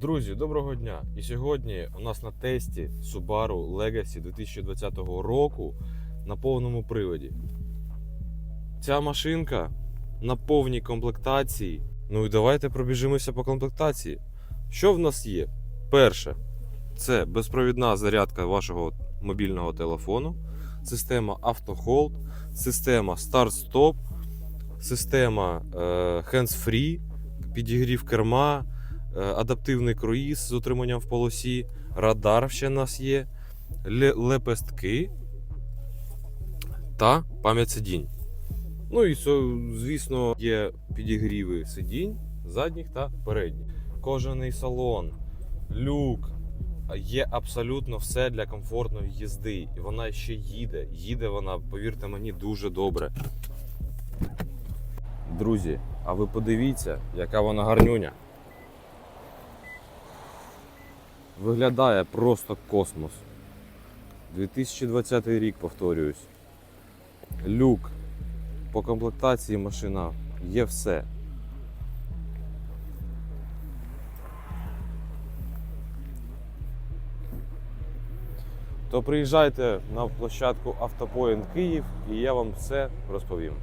Друзі, доброго дня! І сьогодні у нас на тесті Subaru Legacy 2020 року на повному приводі. Ця машинка на повній комплектації. Ну і давайте пробіжимося по комплектації. Що в нас є? Перше, це безпровідна зарядка вашого мобільного телефону, система автохолд, система старт-стоп, система е, hands-free, підігрів керма, адаптивний круїз з утриманням в полосі, радар ще в нас є, лепестки та пам'ять сидінь. Ну і звісно, є підігріви сидінь задніх та передніх. Кожаний салон, люк. Є абсолютно все для комфортної їзди. І вона ще їде. Їде вона, повірте мені, дуже добре. Друзі, а ви подивіться, яка вона гарнюня. Виглядає просто космос. 2020 рік, повторююсь. Люк. По комплектації машина є все. То приїжджайте на площадку Автопоінт Київ і я вам все розповім.